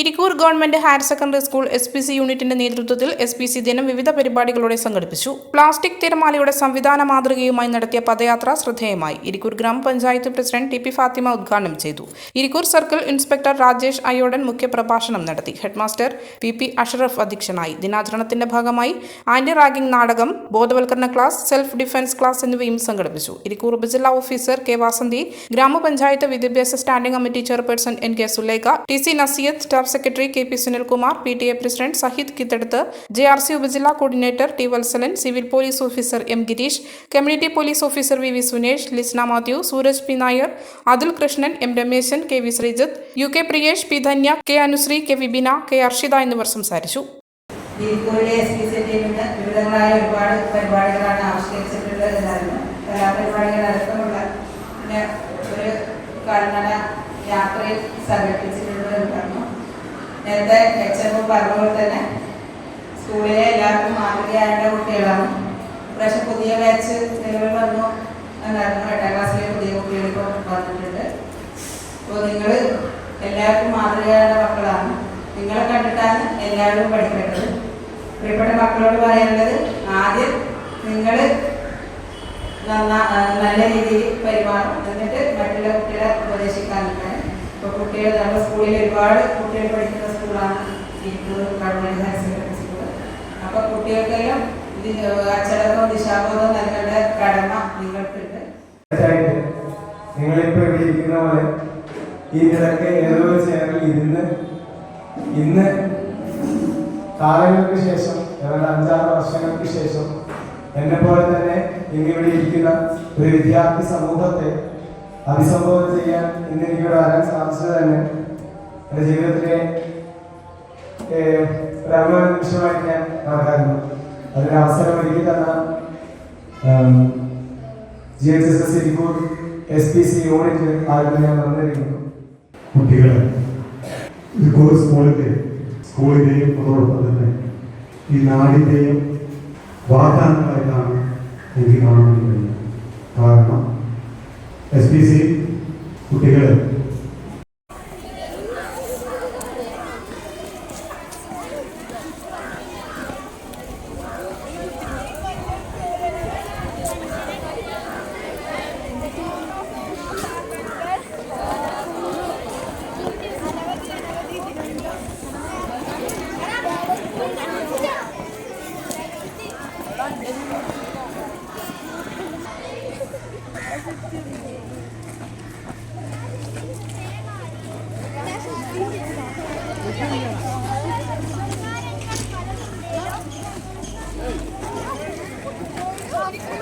Irikkur government higher secondary school S P C യൂണിറ്റിന്റെ നേതൃത്വത്തിൽ S P C ദിനം വിവിധ പരിപാടികളോടെ സംഘടിപ്പിച്ചു. പ്ലാസ്റ്റിക് തിരമാലയുടെ സംവിധാന മാതൃകയുമായി നടത്തിയ പദയാത്ര ശ്രദ്ധേയമായി. ഇരിക്കൂർ ഗ്രാമപഞ്ചായത്ത് പ്രസിഡന്റ് ടി പി ഫാത്തിമ ഉദ്ഘാടനം ചെയ്തു. ഇരിക്കൂർ സർക്കിൾ ഇൻസ്പെക്ടർ രാജേഷ് അയോടൻ മുഖ്യപ്രഭാഷണം നടത്തി. ഹെഡ്മാസ്റ്റർ പി പി അഷറഫ് അധ്യക്ഷനായി. ദിനാചരണത്തിന്റെ ഭാഗമായി ആന്റി റാഗിംഗ് നാടകം ബോധവൽക്കരണ ക്ലാസ് സെൽഫ് ഡിഫൻസ് ക്ലാസ് എന്നിവയും സംഘടിപ്പിച്ചു. ഇരിക്കൂർ ഉപജില്ലാ ഓഫീസർ കെ വാസന്തി ഗ്രാമപഞ്ചായത്ത് വിദ്യാഭ്യാസ standing committee chairperson N K Sulekha T C Naseeyath staff secretary K P Sunilkumar P T A president Sahid കിത്തെടുത്ത് J R C ഉപജില്ലാ coordinator T Valsalan civil police officer M Gireesh community police officer V V Sunesh Lisna Mathew Sooraj P Nair Athul Krishnan M Rameshan K V Sreejith U K Priyesh P Dhanya K Anusree K Vibina K Arshitha എന്നിവർ സംസാരിച്ചു. ഒരുപാട് ഒരു യാത്രയിൽ സംഘടിപ്പിച്ചിട്ടുള്ളത് നേരത്തെ M പറഞ്ഞ പോലെ തന്നെ സ്കൂളിലെ എല്ലാവർക്കും മാതൃകയായ കുട്ടികളാണ്. പ്രാവശ്യം പുതിയ ബാച്ച് നിലവിൽ വന്നു. എന്നായിരുന്നു എട്ടാം ക്ലാസ്സിലെ പുതിയ കുട്ടികൾ വന്നിട്ടുണ്ട്. അപ്പോൾ നിങ്ങൾ എല്ലാവർക്കും മാതൃകയായ മക്കളാണ്. നിങ്ങളെ കണ്ടിട്ടാണ് എല്ലാവരും പഠിക്കേണ്ടത്. പ്രിയപ്പെട്ട മക്കളോട് പറയാനുള്ളത് ആദ്യം നിങ്ങൾ നന്നാ നല്ല രീതിയിൽ പെരുമാറും എന്നിട്ട് മറ്റുള്ള കുട്ടികളെ ഉപദേശിക്കാൻ നിൽക്കാൻ ഇപ്പോൾ കുട്ടികൾ നമ്മുടെ സ്കൂളിൽ ഒരുപാട് കുട്ടികൾ പഠിക്കുന്ന സ്കൂളാണ് Irikkur government higher secondary school അപ്പോൾ കുട്ടികൾക്കെല്ലാം അച്ചടക്കവും ദിശാബോധവും നൽകേണ്ട കടമ നിങ്ങൾക്കുണ്ട്. നിങ്ങളിപ്പോൾ ഇവിടെ ഇരിക്കുന്ന പോലെ ഈ നിലയ്ക്ക് ഏതോ ചേർന്ന് ഇരുന്ന് ഇന്ന് കാലങ്ങൾക്ക് ശേഷം ഏതാണ്ട് അഞ്ചാറ് വർഷങ്ങൾക്ക് ശേഷം എന്നെ പോലെ തന്നെ ഇന്നിവിടെ ഇരിക്കുന്ന ഒരു വിദ്യാർത്ഥി സമൂഹത്തെ അഭിസംബോധന ചെയ്യാൻ ഇന്ന് എനിക്ക് വരാൻ സാധിച്ചത് തന്നെ എന്റെ ജീവിതത്തിലെ നിമിഷമായിട്ട് ഞാൻ മാറുന്നു അതിന് അവസരം ഒരുക്കി തന്ന G H S S Irikkur S P C unit ആയിരുന്നു ഞാൻ വന്നിരിക്കുന്നു. കുട്ടികളെ സ്കൂളിന്റെ സ്കൂളിന്റെയും അതോടൊപ്പം തന്നെ ഈ നാടിന്റെയും വാഗ്ദാനങ്ങളായിട്ടാണ് എനിക്ക് കാണാൻ കഴിയുന്നത് കാരണം എസ് പി സി കുട്ടികൾ Thank you.